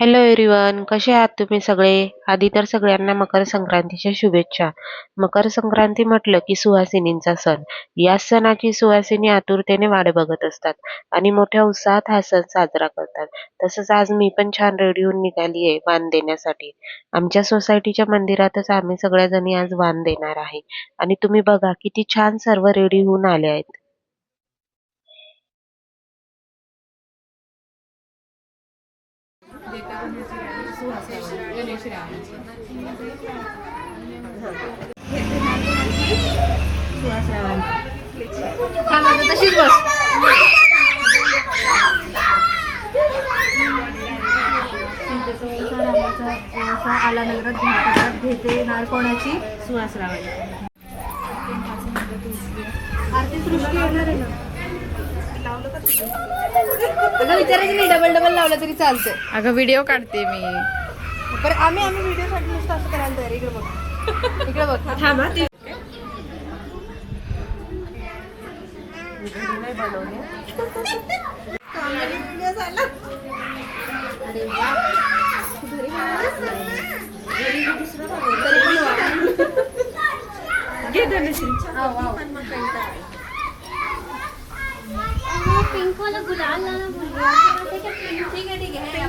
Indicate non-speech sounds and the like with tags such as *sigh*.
Hello everyone कसे आहात तुम्ही सगळे? आधी तर सगळ्यांना मकर संक्रांतीच्या शुभेच्छा. मकर संक्रांती म्हटलं की सुहासिनींचा सण. या सणाची सुहासिनी आतुरतेने वाट बघत असतात आणि मोठ्या उत्साहात हा सण साजरा करतात. तसंच आज मी पण छान रेडी होऊन निघाली आहे वाण देण्यासाठी. आमच्या सोसायटीच्या मंदिरातच आम्ही सगळ्या जणी आज वाण देणार आहे. आणि तुम्ही बघा किती छान सर्व रेडी होऊन आले आहेत. तशीच बस आल्यानंतर हातात घेते नार कोणाची सुहास लावायची आरती सृष्टी येणार आहे ना अगं विचारायचं नाही डबल डबल लावलं तरी चालतंय. अगं व्हिडिओ काढते मी. बरं आम्ही आम्ही व्हिडिओसाठी नुसतं असं करायला तयार इकडे बघ. इकडे बघ. थांबा *laughs* पिंक वाला गुलाल लाना भूल ठीक है ठीक है